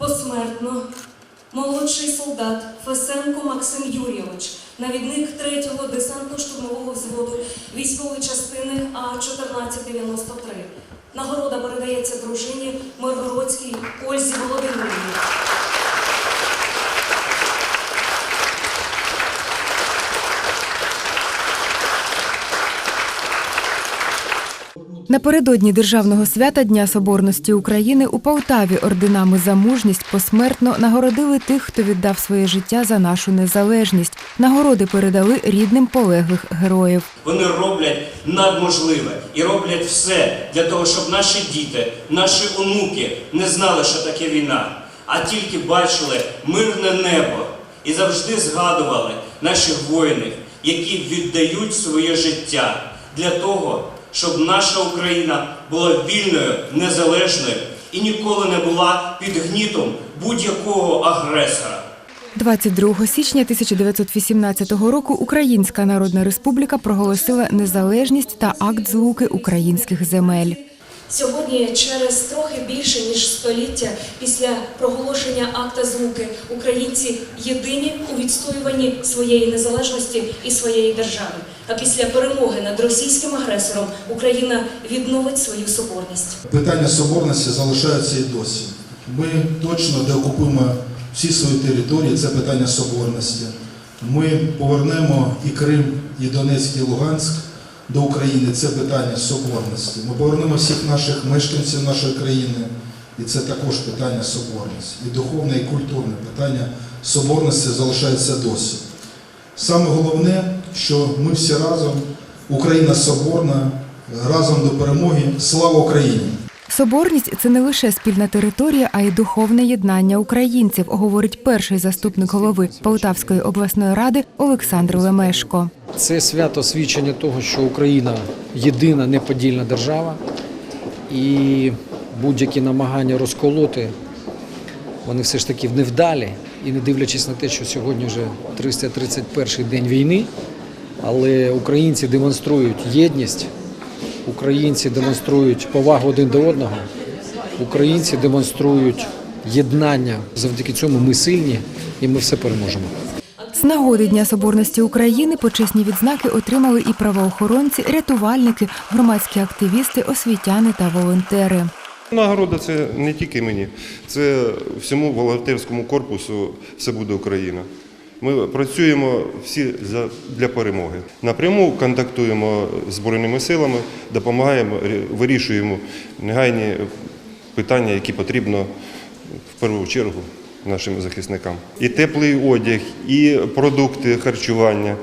Посмертно молодший солдат Фесенко Максим Юрійович, навідник 3-го десантно-штурмового взводу військової частини А-1493. Нагорода передається дружині Миргородській Ользі Володимирівні. Напередодні державного свята Дня Соборності України у Полтаві орденами за мужність посмертно нагородили тих, хто віддав своє життя за нашу незалежність. Нагороди передали рідним полеглих героїв. Вони роблять надможливе і роблять все для того, щоб наші діти, наші онуки не знали, що таке війна, а тільки бачили мирне небо і завжди згадували наших воїнів, які віддають своє життя для того, щоб наша Україна була вільною, незалежною і ніколи не була під гнітом будь-якого агресора. 22 січня 1918 року Українська Народна Республіка проголосила незалежність та акт злуки українських земель. Сьогодні, через трохи більше ніж століття після проголошення акта злуки, українці єдині у відстоюванні своєї незалежності і своєї держави. А після перемоги над російським агресором Україна відновить свою соборність. Питання соборності залишаються і досі. Ми точно деокупуємо всі свої території, це питання соборності. Ми повернемо і Крим, і Донецьк, і Луганськ до України. Це питання соборності. Ми повернемо всіх наших мешканців нашої країни, і це також питання соборності. І духовне, і культурне питання соборності залишається досі. Саме головне, що ми всі разом, Україна соборна, разом до перемоги. Слава Україні! Соборність це не лише спільна територія, а й духовне єднання українців, говорить перший заступник голови Полтавської обласної ради Олександр Лемешко. Це свято свідчення того, що Україна єдина неподільна держава, і будь-які намагання розколоти, вони все ж таки невдалі. І не дивлячись на те, що сьогодні вже 331 день війни, але українці демонструють єдність, українці демонструють повагу один до одного, українці демонструють єднання. Завдяки цьому ми сильні і ми все переможемо. З нагоди Дня Соборності України почесні відзнаки отримали і правоохоронці, рятувальники, громадські активісти, освітяни та волонтери. Нагорода це не тільки мені, це всьому волонтерському корпусу все буде Україна. Ми працюємо всі для перемоги. Напряму контактуємо з Збройними силами, допомагаємо, вирішуємо негайні питання, які потрібно в першу чергу нашим захисникам. І теплий одяг, і продукти харчування,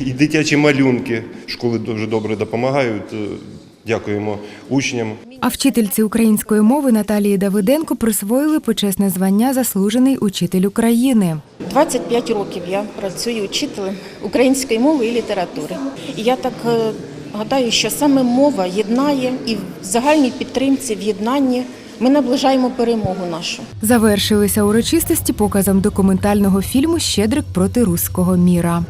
і дитячі малюнки. Школи дуже добре допомагають. Дякуємо учням. А вчительці української мови Наталії Давиденко присвоїли почесне звання Заслужений учитель України. 25 років я працюю учителем української мови і літератури. І я так е, гадаю, що саме мова єднає і в загальній підтримці, в єднанні ми наближаємо перемогу нашу. Завершилися урочистості показом документального фільму Щедрик проти руського міра.